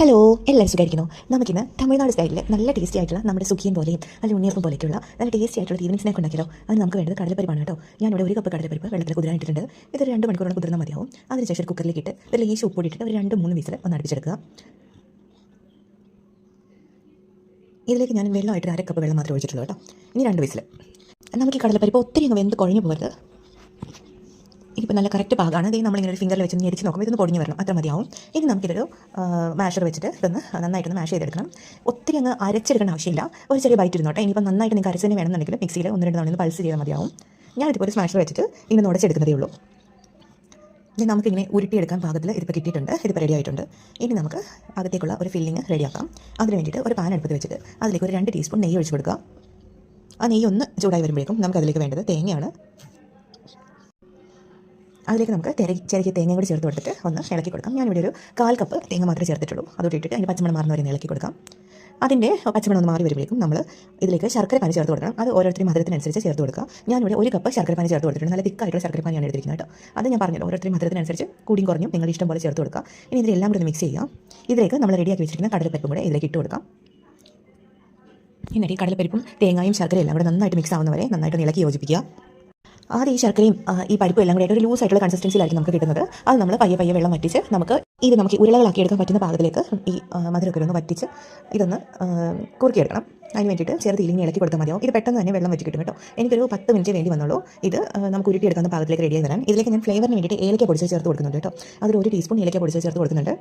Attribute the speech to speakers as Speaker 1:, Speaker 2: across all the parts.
Speaker 1: Hello എല്ലാവരും സുഖമായിരിക്കുന്നു. നമുക്കിന്ന് തമിഴ്നാട് സ്റ്റൈലിൽ നല്ല ടേസ്റ്റി ആയിട്ടുള്ള നമ്മുടെ സുഖിയും പോലെയും നല്ല ഉണ്ണിയപ്പം പോലെയൊക്കെയുള്ള നല്ല ടേസ്റ്റി ആയിട്ടുള്ള ഈവനിങ് സ്നാക്ക് ഉണ്ടാക്കിയാലോ അത് നമുക്ക് വേണ്ടത് കടലപ്പരിപ്പാണ് കേട്ടോ. ഞാനിവിടെ ഒരു കപ്പ് കടലപ്പരിപ്പ് വെള്ളത്തിൽ കുതിരാനിട്ടിട്ടുണ്ട് ഇതൊരു രണ്ട് മണിക്കൂർ മണിക്കൂറോളം കുതിർന്നാൽ മതിയാവും. അതിനുശേഷം ഒരു കുക്കറിലേക്ക് ഇട്ട് ഇതിൽ ഈ ഉപ്പ് ഇട്ടിട്ട് ഒരു രണ്ട് മൂന്ന് വിസിൽ ഒന്ന് അടുപ്പിച്ചെടുക്കുക. ഇതിലേക്ക് ഞാൻ വെള്ളമായിട്ട് അര കപ്പ് വെള്ളം മാത്രമേ ഒഴിച്ചിട്ടുള്ളൂ കേട്ടോ. ഇനി രണ്ട് വിസിൽ നമുക്ക് ഈ കടലപ്പരിപ്പ് ഒത്തിരി അങ്ങ് വെന്ത് കുഴഞ്ഞു പോകരുത്. ഇതിപ്പോൾ നല്ല കറക്റ്റ് പാകമാണ് ഇത് നമ്മളിങ്ങനെ ഒരു ഫിംഗറിൽ വെച്ച് ഞെരിച്ച് നോക്കുമ്പോൾ ഇതൊന്ന് പൊടിഞ്ഞ് വരണം. അത്ര മതിയാവും. ഇനി നമുക്കിതൊരു മാഷർ വെച്ചിട്ട് ഇതൊന്ന് നന്നായിട്ടൊന്ന് മാഷ് ചെയ്തെടുക്കണം. ഒത്തിരി അങ്ങ് അരച്ചെടുക്കേണ്ട ആവശ്യമില്ല. ഒരു ചെറിയ ബൈറ്റ് ഇരുന്നോട്ടെ. ഇനിയിപ്പോൾ നന്നായിട്ട് നിങ്ങൾക്ക് അരച്ചതിന് വേണമെന്നുണ്ടെങ്കിൽ മിക്സിയിൽ ഒന്ന് രണ്ട് തവണ പൾസ് ചെയ്താൽ മതിയാവും. ഞാനിതിപ്പോൾ ഒരു സ്മാഷർ വെച്ചിട്ട് ഇങ്ങനെ ഉടച്ചെടുക്കുന്നതേ ഉള്ളൂ. ഇനി നമുക്കിങ്ങനെ ഉരുട്ടിയെടുക്കാൻ പാകത്തിൽ ഇതിപ്പോൾ കിട്ടിയിട്ടുണ്ട്. ഇതിപ്പോൾ റെഡി ആയിട്ടുണ്ട്. ഇനി നമുക്ക് അകത്തേക്കുള്ള ഒരു ഫില്ലിങ് റെഡിയാക്കാം അതിന് വേണ്ടിയിട്ട് ഒരു പാൻ അടുപ്പത്ത് വെച്ചിട്ട് അതിലേക്ക് ഒരു രണ്ട് ടീസ്പൂൺ നെയ്യ് ഒഴിച്ച് കൊടുക്കുക. ആ നെയ്യ് ഒന്ന് ചൂടായി വരുമ്പോഴേക്കും നമുക്ക് അതിലേക്ക് വേണ്ടത് തേങ്ങയാണ്. അതിലേക്ക് നമുക്ക് തെര ചെറിയ തേങ്ങയും കൂടി ചേർത്ത് കൊടുത്തിട്ട് ഒന്ന് ഇളക്കി കൊടുക്കാം. ഞാനിവിടെ ഒരു കാൽ കപ്പ് തേങ്ങ മാത്രമേ ചേർത്തിട്ടുള്ളൂ. അതോട്ട് ഇട്ടിട്ട് അതിന്റെ പച്ചമണം മാറുന്ന വരെ ഇളക്കി കൊടുക്കാം. അതിന്റെ പച്ചമണം ഒന്ന് മാറി വരുമ്പോഴേക്കും നമ്മൾ ഇതിലേക്ക് ശർക്കര പാനി ചേർത്ത് കൊടുക്കണം. അത് ഓരോരുത്തരും മധുരത്തിനനുസരിച്ച് ചേർത്ത് കൊടുക്കുക. ഞാനിവിടെ ഒരു കപ്പ് ശർക്കര പാനി ചേർത്ത് കൊടുത്തിട്ടുണ്ട്. നല്ല തിക്കായിട്ടുള്ള ശർക്കര പാനിയാണ് എടുത്തിരിക്കുന്നത് കേട്ടോ. അത് ഞാൻ പറഞ്ഞല്ലോ ഓരോരുത്തരും മധുരത്തിനനുസരിച്ച് കൂടിയും കുറഞ്ഞും നിങ്ങളുടെ ഇഷ്ടം പോലെ ചേർത്ത് കൊടുക്കുക. ഇനി ഇതിലെല്ലാം കൂടി മിക്സ് ചെയ്യാം ഇതിലേക്ക് നമ്മൾ റെഡിയാക്കി വെച്ചിരിക്കുന്ന കടലപ്പരിപ്പും കൂടെ ഇതിലേക്ക് ഇട്ട് കൊടുക്കാം. എന്നിട്ട് ഈ കടലപ്പരിപ്പും തേങ്ങയും ശർക്കരയും എല്ലാം കൂടെ നന്നായിട്ട് മിക്സ് ആവുന്നവരെ നന്നായിട്ട് ഇളക്കി യോജിപ്പിക്കുക. ആദ്യം ഈ ശർക്കരയും ഈ പരിപ്പും എല്ലാം കൂടി ഒരു ലൂസ് ആയിട്ടുള്ള കൺസിസ്റ്റൻസിയിലായിരിക്കും നമുക്ക് കിട്ടുന്നത്. അത് നമ്മൾ പയ്യെ പയ്യെ വെള്ളം വറ്റിച്ച് നമുക്ക് ഇത് നമുക്ക് ഉരുളകളാക്കി എടുക്കാൻ പറ്റുന്ന പാകത്തിലേക്ക് ഈ മധുരമൊക്കെ ഒന്ന് വറ്റിച്ച് ഇതൊന്ന് കുറുക്കി കുറുക്കിയെടുക്കണം. അതിന് വേണ്ടിയിട്ട് ചെറുത് ഇലിങ്ങി ഇളക്കി കൊടുത്താൽ മതിയാവും. ഇത് പെട്ടെന്ന് തന്നെ വെള്ളം വെച്ച് കിട്ടും. കേട്ടോ എനിക്കൊരു പത്ത് മിനിറ്റ് വേണ്ടി വന്നുള്ളൂ ഇത് നമുക്ക് നമുക്ക് ഉരുട്ടിയെടുക്കുന്ന പാകത്തിലേക്ക് റെഡി ആയി തരാൻ ഇതിലേക്ക് ഞാൻ ഫ്ലേവറിന് വേണ്ടിയിട്ട് ഏലക്ക പൊടിച്ച് ചേർത്ത് കൊടുക്കുന്നുണ്ട് കേട്ടോ. അതിൽ ഒരു ടീസ്പൂൺ ഏലക്ക പൊടിച്ച് ചേർത്ത് കൊടുക്കുന്നുണ്ട്.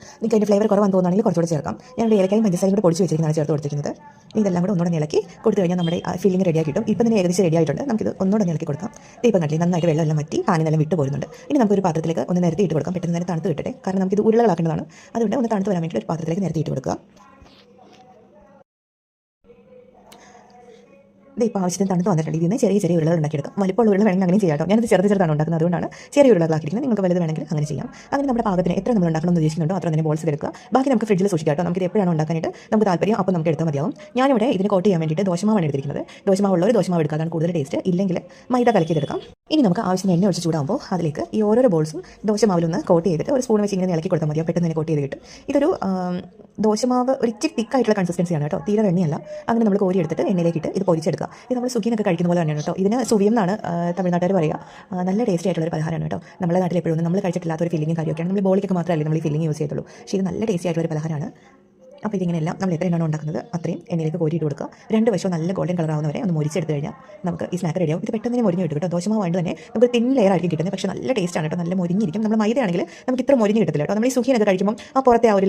Speaker 1: നിങ്ങൾക്ക് അതിന്റെ ഫ്ലേവർ കുറവാന്ന് തോന്നുകയാണെങ്കിൽ കുറച്ചുകൂടി ചേർക്കാം. ഞാൻ ഏലക്കായും പഞ്ചസാരയും കൂടെ പൊടിച്ച് വെച്ചിരിക്കുന്നതാണ് ചേർത്ത് കൊടുത്തിരിക്കുന്നത്. ഇതെല്ലാം കൂടെ ഒന്നുകൂടെ ഇളക്കി കൊടുത്തു കഴിഞ്ഞാൽ നമ്മുടെ ഫില്ലിംഗ് റെഡി ആക്കിയിട്ടും ഇപ്പം തന്നെ ഏകദേശം റെഡി ആയിട്ടുണ്ട്. നമുക്കിത് ഒന്നുകൂടെ ഒന്ന് ഇളക്കി കൊടുക്കാം. ഇപ്പം കണ്ടില്ലേ നന്നായിട്ട് വെള്ളം എല്ലാം മറ്റി പാനി നല്ല വിട്ട് പോരുന്നുണ്ട്. ഇനി നമുക്കൊരു പാത്രത്തിലേക്ക് ഒന്ന് നിരത്തി ഇട്ട് കൊടുക്കാം. പെട്ടെന്ന് തന്നെ തണുത്ത് കിട്ടട്ടെ. കാരണം നമുക്കിത് ഉരുളകളാക്കേണ്ടതാണ്. അതുകൊണ്ട് ഒന്ന് തണുത്ത് വരാൻ വേണ്ടി ഒരു പാത്രത്തിലേക്ക് നിരത്തി ഇട്ട് കൊടുക്കുക. ഇത് ഇപ്പോൾ ആവശ്യത്തിന് തണുത്ത് വന്നിട്ടുണ്ട്. ഇതിൽ നിന്ന് ചെറിയ ചെറിയ ഉരുളകൾ ഉണ്ടാക്കിയെടുക്കാം. വലിപ്പമുള്ള ഉരുള വേണമെങ്കിൽ അങ്ങനെ ചെയ്യാം ഞാനത് ചെറുത് ചെറുതാണ് ഉണ്ടാക്കുന്നത്. അതുകൊണ്ടാണ് ചെറിയ ഉരുളകളാക്കിയിരിക്കുന്നത്. നിങ്ങൾക്ക് വലുത് വേണമെങ്കിൽ അങ്ങനെ ചെയ്യാം. അങ്ങനെ നമ്മുടെ പാകത്തിന് എത്ര നമ്മൾ ഉണ്ടാക്കണം എന്ന് ഉദ്ദേശിക്കുന്നുണ്ടോ അത്ര തന്നെ ബോൾസ് എടുക്കുക. ബാക്കി നമുക്ക് ഫ്രിഡ്ജിൽ സൂക്ഷിക്കാം കേട്ടോ. നമുക്ക് എപ്പോഴാണ് ഉണ്ടാക്കാനായിട്ട് നമുക്ക് താല്പര്യം അപ്പോൾ നമുക്ക് എടുത്താൽ മതിയാവും. ഞാനിവിടെ ഇതിന് കോട്ട് ചെയ്യാൻ വേണ്ടിയിട്ട് ദോശമാവാണ് എടുത്തിരിക്കുന്നത്. ദോശമാവുള്ളവർ ദോശമാവ് എടുക്കുക. അതാണ് കൂടുതൽ ടേസ്റ്റ് ഇല്ലെങ്കിൽ മൈദ കലക്കിയെടുക്കാം. ഇനി നമുക്ക് ആവശ്യത്തിന് എണ്ണ ഒഴിച്ച് ചൂടാകുമ്പോൾ അതിലേക്ക് ഈ ഓരോരോ ബോൾസും ദോശമാവിലൊന്ന് കോട്ട് ചെയ്തിട്ട് ഒരു സ്പൂൺ വെച്ച് ഇങ്ങനെ ഇളക്കി കൊടുത്താൽ മതിയോ പെട്ടെന്ന് തന്നെ കോട്ട് ചെയ്ത് കിട്ടും. ഇതൊരു ദോശമാവ് ഒരു ഇച്ചിരി തിക്കായിട്ടുള്ള കൺസിസ്റ്റൻസിയാണ് കേട്ടോ. തീരെ എണ്ണയല്ല. അങ്ങനെ നമ്മൾ കോരി എടുത്തിട്ട് എണ്ണയിലേക്ക് ഇട്ട് ഇത് പൊരിച്ചെടുക്കുക. ഇത് നമ്മൾ സുഖിനൊക്കെ കഴിക്കുന്ന പോലെ തന്നെയാണ് കേട്ടോ. ഇതിന് സുവിയം എന്നാണ് തമിഴ്നാട്ടുകാർ പറയുക. നല്ല ടേസ്റ്റി ആയിട്ടുള്ള ഒരു പലഹാരമാണ് കേട്ടോ. നമ്മുടെ നാട്ടിൽ എപ്പോഴും നമ്മൾ കഴിച്ചിട്ടില്ലാത്ത ഒരു ഫില്ലിംഗ് കാര്യമൊക്കെയാണ്. നമ്മൾ ബോളിക്കൊക്കെ മാത്രമല്ല നമ്മൾ ഈ ഫില്ലിംഗ് യൂസ് ചെയ്തുള്ളൂ പക്ഷേ ഇത് നല്ല ടേസ്റ്റി ആയിട്ടുള്ള ഒരു പലഹാരമാണ്. അപ്പോൾ ഇതിങ്ങനെയെല്ലാം നമ്മൾ എത്ര എണ്ണമാണ് ഉണ്ടാക്കുന്നത് അത്രയും എണ്ണയിലേക്ക് കോരിയിട്ട് കൊടുക്കുക. രണ്ട് വശവും നല്ല ഗോൾഡൻ കളർ ആവുന്നവരെ ഒന്ന് മുരിച്ചെടുത്ത് കഴിഞ്ഞാൽ നമുക്ക് ഈ സ്നാക്ക് റെഡിയാവും ഇത് പെട്ടെന്ന് മുരിഞ്ഞ് കിട്ടും കേട്ടോ. ദോശമാവാണ്ട് തന്നെ നമുക്ക് തിൻ ലെയർ ആയിരിക്കും കിട്ടുന്നത്. പക്ഷേ നല്ല ടേസ്റ്റ് ആണ് കേട്ടോ. നല്ല മുരിഞ്ഞിരിക്കും. നമ്മൾ മൈദയാണെങ്കിൽ നമുക്ക് ഇത്ര മുരിഞ്ഞ് കിട്ടില്ല കേട്ടോ. നമ്മൾ ഈ സുഖിനൊക്കെ കഴിക്കുമ്പോൾ ആ പുറത്തെ ആ ഒരു